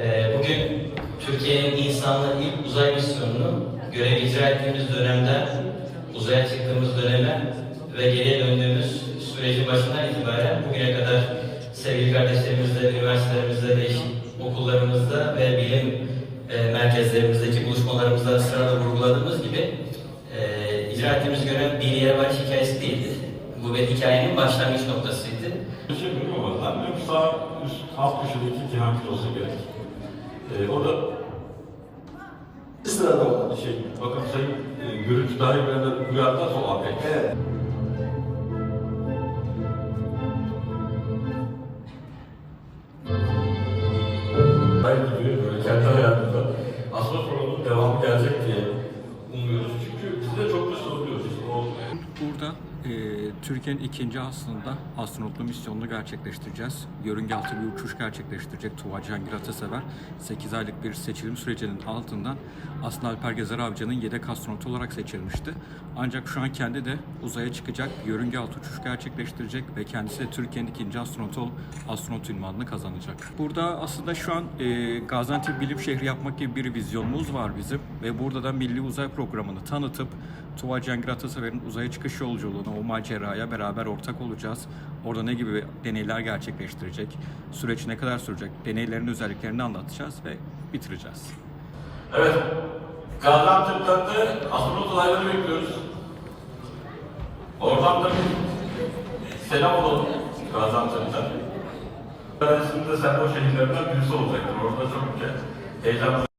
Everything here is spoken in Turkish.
Ee, Bugün Türkiye'nin insanlı ilk uzay misyonunu görev icra ettiğimiz dönemden uzaya çıktığımız döneme ve geriye döndüğümüz sürecin başından itibaren bugüne kadar sevgili kardeşlerimizle, üniversitelerimizde, değişik okullarımızda ve bilim e, merkezlerimizdeki buluşmalarımızda ısrarla vurguladığımız gibi e, icra ettiğimiz görev bir yere varış hikayesi değildi. Bu bir hikayenin başlangıç noktasıydı. Bir şey bilmiyorum ama annem sağ üst alt köşedeki Cihan Kilosu gerek. Ee, o da Sırada olan. şey, bakın şey, e, görüntü dahi bilenler uyardılar sol arkaya. Evet. Hayır gidiyor böyle kendi hayatında. Aslında sorunun devamı gelecek diye umuyoruz. Çünkü biz de çok da soruluyoruz. Burada e, Türkiye'nin ikinci aslında astronotlu misyonunu gerçekleştireceğiz. Yörünge altı bir uçuş gerçekleştirecek Tuğba Cihangir Atasever. 8 aylık bir seçilim sürecinin altından aslında Alper Gezer Avcı'nın yedek astronot olarak seçilmişti. Ancak şu an kendi de uzaya çıkacak, yörünge altı uçuş gerçekleştirecek ve kendisi de Türkiye'nin ikinci astronotu astronot ünvanını kazanacak. Burada aslında şu an e, Gaziantep Bilim Şehri yapmak gibi bir vizyonumuz var bizim ve burada da Milli Uzay Programı'nı tanıtıp Tuğba Cihangir Atasever'in uzaya çıkış yolculuğuna, o maceraya beraber ortak olacağız. Orada ne gibi deneyler gerçekleştirecek, süreç ne kadar sürecek, deneylerin özelliklerini anlatacağız ve bitireceğiz. Evet. Gaziantep'ten de astronot olayları bekliyoruz. Oradan da selam olalım Gaziantep'ten. Şimdi de sen o şehirlerden birisi olacaktır. Orada çok heyecanlı